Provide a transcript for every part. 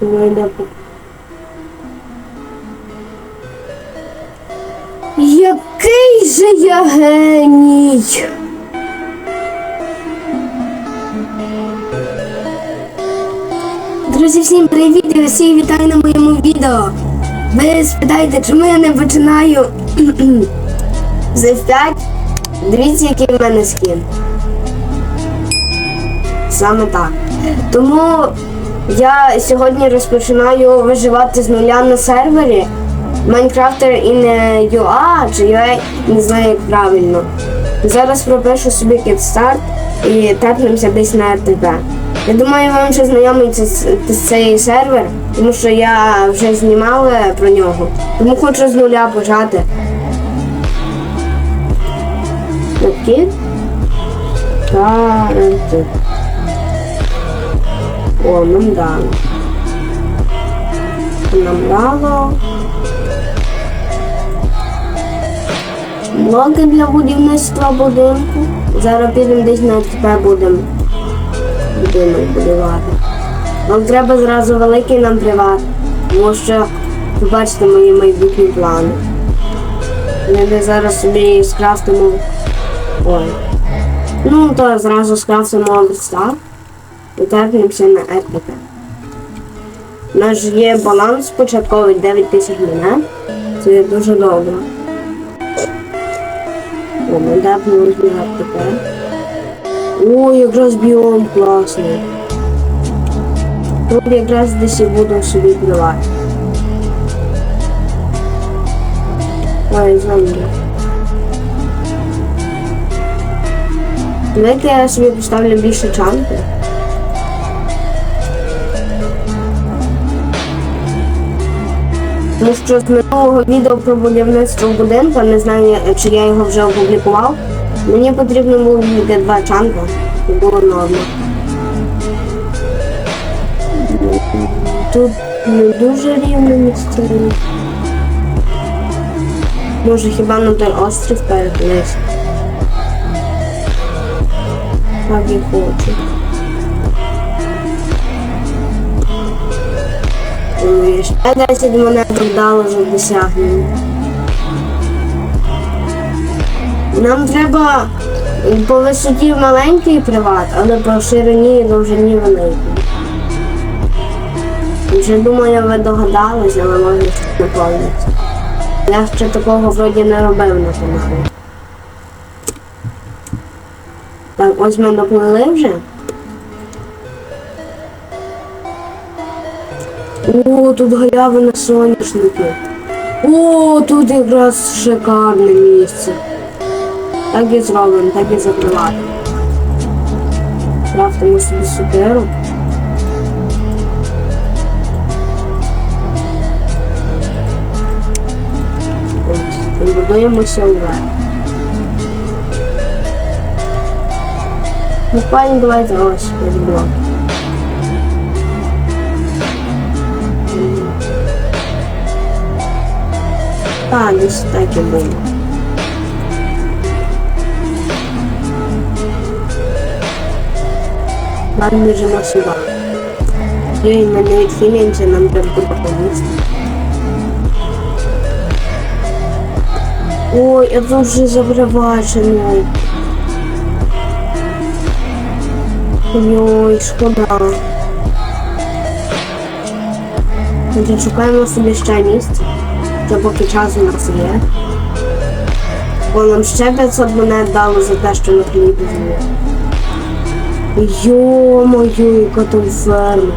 Йде Який же я геній! Друзі, всім привіт і всі вітаю на моєму відео. Ви спитаєте, чому я не починаю з F5? Дивіться, який в мене скін. Саме так. Тому я сьогодні розпочинаю виживати з нуля на сервері Minecrafter in UA чи UA, не знаю як правильно. Зараз пропишу собі кітстарт і тепнемося десь на РТП. Я думаю, вам ще знайомий це цей сервер, тому що я вже знімала про нього. Тому хочу з нуля почати. Окей. Карти. О, нам дало. Нам дало. Блоки для будівництва будинку. Зараз підемо десь на ТП будемо будинок будувати. Нам треба зразу великий нам приват, тому що ви бачите мої майбутні плани. Ми зараз собі скрафтимо. Ой. Ну, то зразу скрафтимо обстав і на РПТ. У нас є баланс початковий 9 тисяч монет. Це є дуже добре. О, ми тепнули на РПТ. Ой, якраз біом класний. Тут якраз десь і буду собі плювати. Ой, зомбі. Давайте я собі поставлю більше чанки. Тому що з минулого відео про будівництво будинку, не знаю, чи я його вже опублікував, мені потрібно було тільки два чанка, було норма. Тут не дуже рівно місце. Може хіба на той острів переплисти? Так і хочу. Ой, ще 10 монет вдало за досягнення. Нам треба по висоті маленький приват, але по ширині і довжині великий. Вже думаю, ви догадались, але може не. Я ще такого вроді не робив на каналі. Так, ось ми доплили вже. О, тут галявина соняшники. О, тут якраз шикарне місце. Так і зробимо, так і закриваємо. Крафтимо собі і Будуємося вверх. Буквально давайте ось п'ять блоків. Так, десь так і було. Ладно, біжимо сюди. Ей, ми не відхиляємося, нам треба буде повністю. Ой, я тут вже забривачений. Ой, шкода. Отже, шукаємо собі ще місце. Це поки час у нас є. Бо нам ще 500 монет дали за те, що на хліб з'їли. Йо-моє, яка там ферма.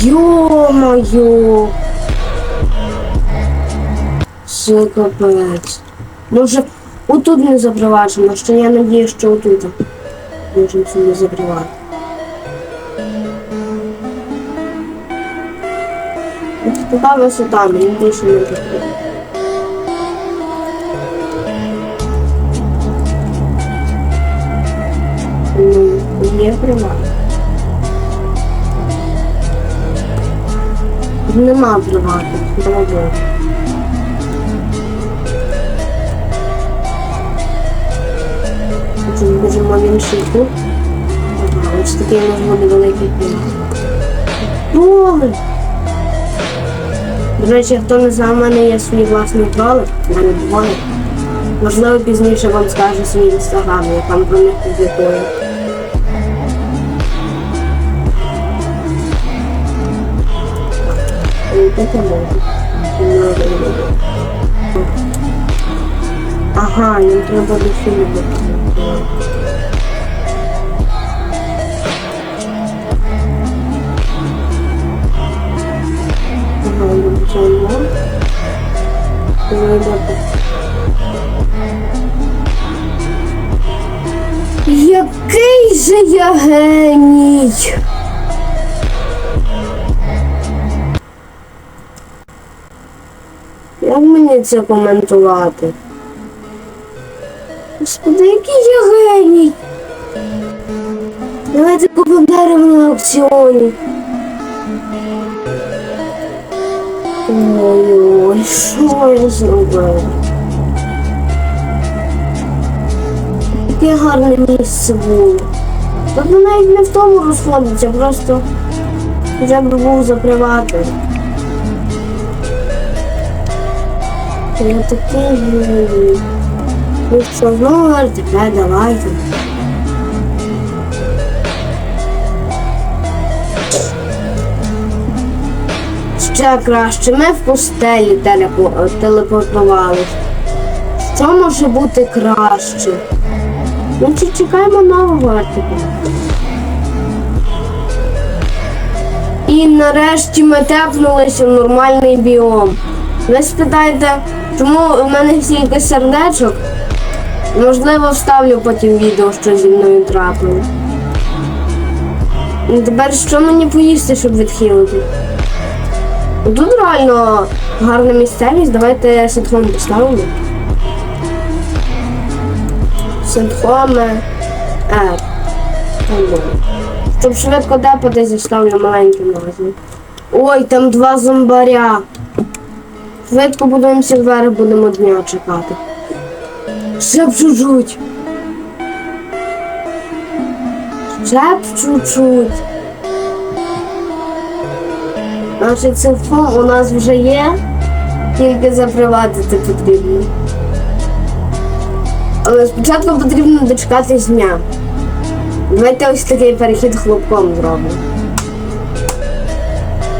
Йо-моє. Це капець. Може, отут не запривачено, що я надію, що отут можемо собі закривати. Така висота, мені більше не потрібно. Ну, є приват. Нема привату, молодого. Це біжимо в інший кут. Ага, ось такий у нас буде великий! До речі, хто не знав, у мене є свій власний кролик, в мене двоє. Можливо, пізніше вам скаже свій інстаграм, я там про них публікую. Ага, їм треба до фільму. Ага, Який же я геній! Як мені це коментувати? Господи, який я геній! Давайте купимо дерево на аукціоні. Ой-ой, що я зробив? Яке гарне місце було. Тобто навіть не в тому розходиться, просто вже б був закривати. Я такий. Ну що, знову РТП, давайте. Ще краще, ми в пустелі телепо- телепортувались. Що може бути краще? Ну чи чекаємо нового РТП? І нарешті ми тепнулися в нормальний біом. Ви спитаєте, чому в мене стільки сердечок? Можливо, вставлю потім відео, що зі мною трапилось. Ну, Тепер що мені поїсти, щоб відхилити? Тут реально гарна місцевість, давайте ситхом поставимо. Ситхоми. Е. Щоб швидко депати, заставлю маленький магазин. Ой, там два зомбаря. Швидко будуємося вверх, будемо дня чекати. Ще б це фон у нас вже є, тільки заприватити потрібно. Але спочатку потрібно дочекатись дня. Давайте ось такий перехід хлопком зробимо.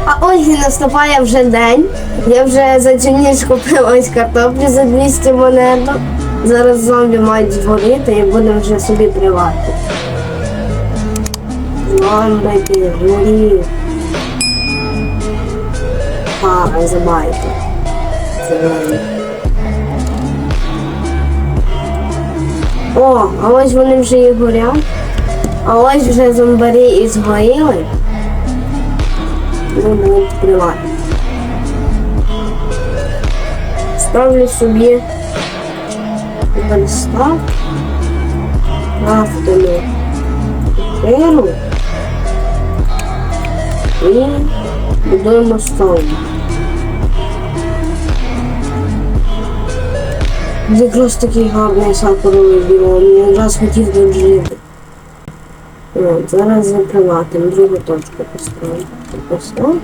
А ось і наступає вже день. Я вже за цю ніч купив ось картоплю за 200 монеток. Зараз зомбі мають згоріти і будемо вже собі привати. Зомбики, горі. А, забайте. Зелені. О, а ось вони вже і горять. А ось вже зомбарі і згоріли. Ми будемо відкривати. Ставлю собі верстак. Крафтимо киру. І будуємо стол. Якраз такий гарний сакуровий біом. Я якраз хотів тут жити. От, зараз закриватимо другу точку поставимо. Ось так.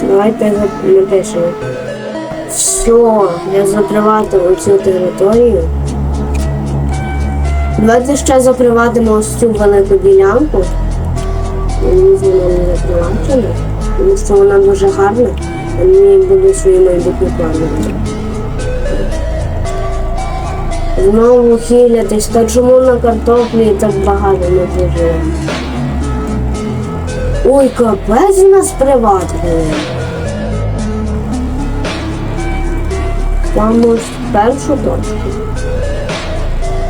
Давайте напишемо. Все, я закривати оцю територію. Давайте ще закриватимо ось цю велику ділянку. Мені з вона не закривати, тому що вона дуже гарна. Мені буде свої майбутні плани. Знову хилятись, та чому на картоплі так багато не прожили? Ой, капець нас приватили. Там ось першу точку.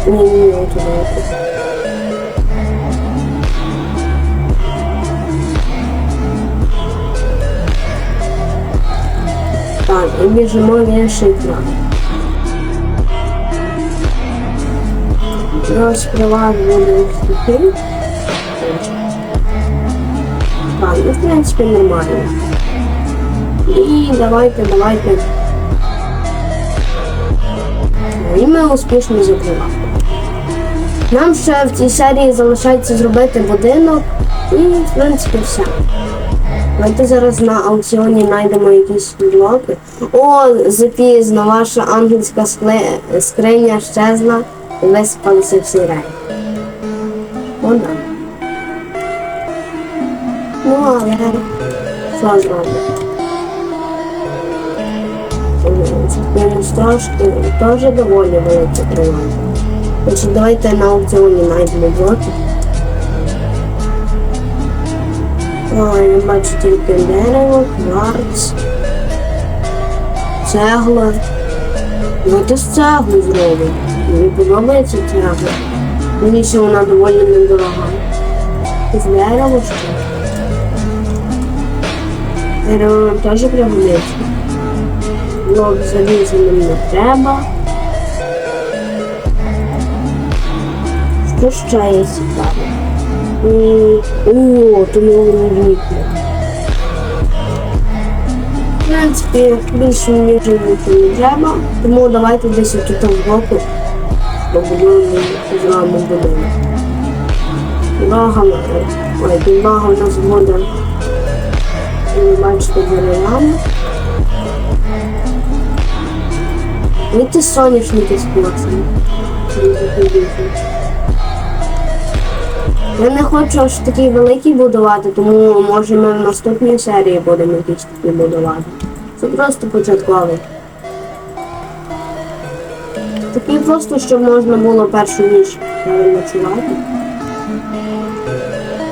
Ні, ні, ні, туди. Так, і біжимо в інший край. Наш приват буде ось такий. Так, ну в принципі нормально. І давайте, давайте. І ми успішно закриваємо. Нам ще в цій серії залишається зробити будинок і, в принципі, все. Давайте зараз на аукціоні знайдемо якісь блоки. О, запізно, ваша ангельська скриня щезла і висипалися всі рей. О, да. Ну, але що зробимо? Трошки теж доволі велике крила. Значить, давайте на аукціоні знайдемо блоки. Ой, я бачу тільки дерево, кварц, цегла. Давайте з цеглу зробимо. Мені подобається цегла. Мені ще вона доволі недорога. З дерева ще. Дерево нам теж пригодиться. Блок залізу нам не треба. Що ще є цікаве? О, вікна. В принципі, більше нічого не треба, тому давайте десь тут в боку побудуємо з вами будинок. Дорога, ой, підлога у нас буде, ви бачите, дерев'яна. Видите, соняшники з плацем. Я не хочу аж такий великий будувати, тому може ми в наступній серії будемо якісь такі будувати. Це просто початковий. Такий просто, щоб можна було першу ніч ночувати.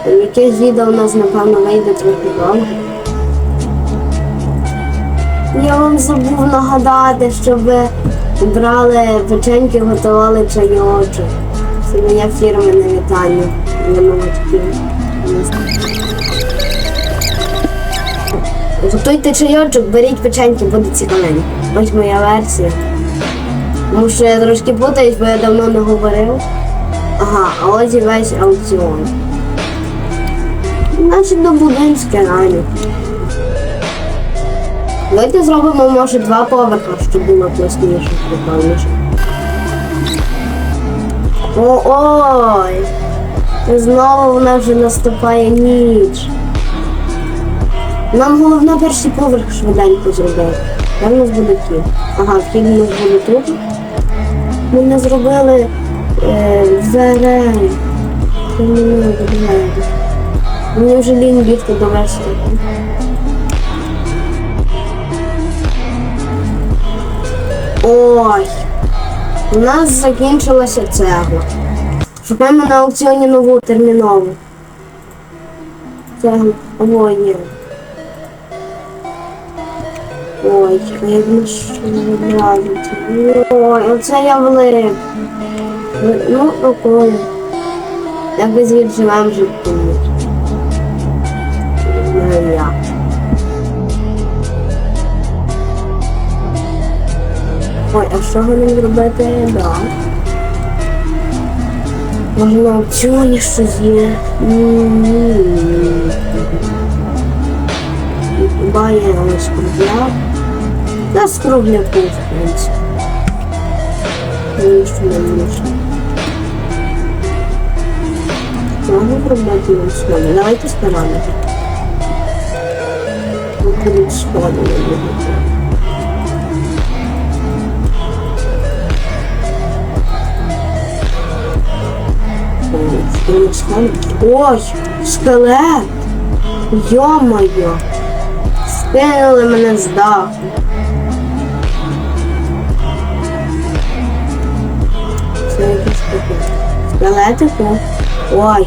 Якесь відео у нас, напевно, вийде трохи довго. Я вам забув нагадати, щоб ви брали печеньки, готували чайочок. Це моє фірменне вітання для новачків. Готуйте чайочок, беріть печеньки, буде цікавенько. Ось моя версія. Тому що я трошки путаюсь, бо я давно не говорив. Ага, а ось і весь аукціон. Значить, добудемо скиранню. Давайте зробимо, може, два поверха, щоб було плосніше, прикольніше. О, ой! Знову в нас вже наступає ніч. Нам головне перший поверх швиденько зробити. Де в нас буде вхід? Ага, вхід у нас буде тут. Ми не зробили е. Мені вже лінь бігти до верстати. Ой, у нас закінчилася цегла. Шукаємо на аукціоні нову термінову. Цеглу. Ой, є. Ой, як ми що одразу. Ой, оце я влип. Ну, прикольно. Як ми звідси живемо життя. Не знаю як. Ой, а що нам зробити? Да. Може на аукціоні щось є. М-м-м. Хіба є ось кругляк. Та з кругляку, в принципі. Мені що не. Можна зробити на сходи. Давайте з параметрів. Будуть Ой, скелет! Йо-моє! Скинули мене з даху. Це якийсь такий. Скелетику. Ой,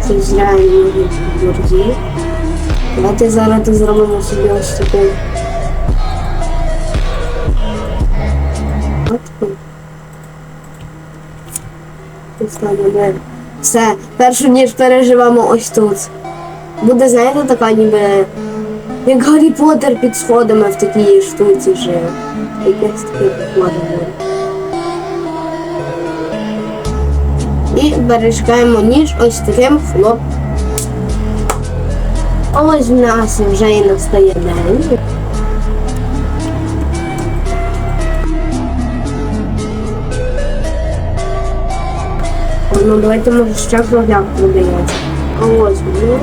це зря не можу. Давайте зараз зробимо собі ось таку. Отаку. Поставимо Все, першу ніч переживемо ось тут. Буде, знаєте, така ніби. Як Гаррі Поттер під сходами в такій штуці жив. Якесь таке буде. І бережкаємо ніж ось таким хлоп. Ось в нас вже і настає день. Ну давайте може ще кругляк продається. А ось ну.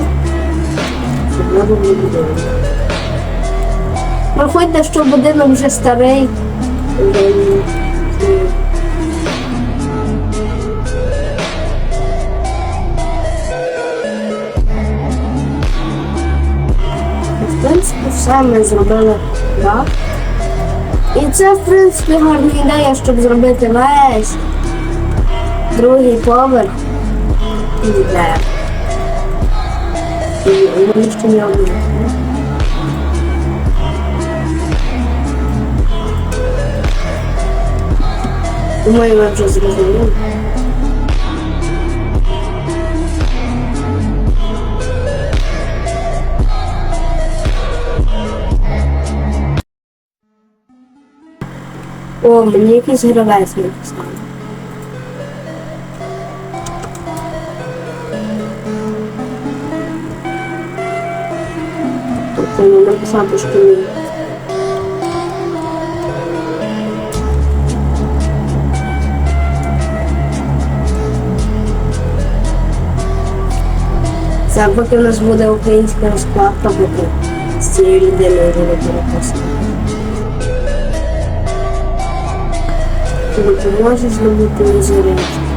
Треба буде будинок. Проходьте, що будинок вже старий. В принципі, все ми зробили так. І це, в принципі, гарна ідея, щоб зробити весь другий поверх і йде. І ми ще не одне. Думаю, ви вже зрозуміли. О, мені якийсь гравець написав. Тобто не написати, що ні. Це поки в нас буде українська розкладка, поки з цією людиною буде переписано. Ти допоможеш зробити озерить. О,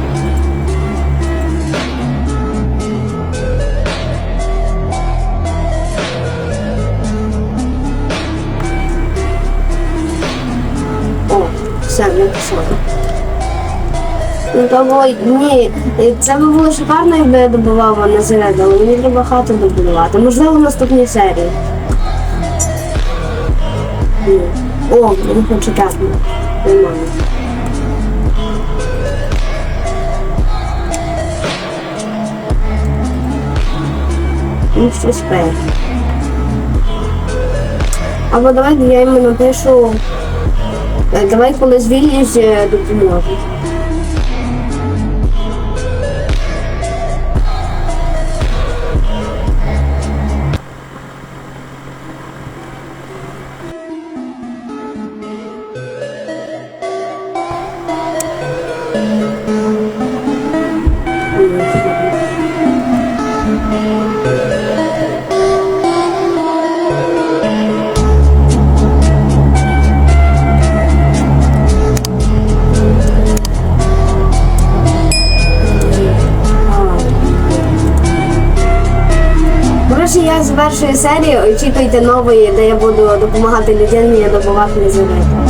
все, написала. Ну того ні, це би було шикарно, якби я добував на заряд, але мені треба хату добудувати. Можливо, в наступній серії. Ні. О, він хоче капнути. Нормально. Ну, щось пер. Або давай я йому напишу. Е, Давай коли звільнюсь, е, допоможу. Я завершую серію, очікуйте нової, де я буду допомагати людям і добувати незавити.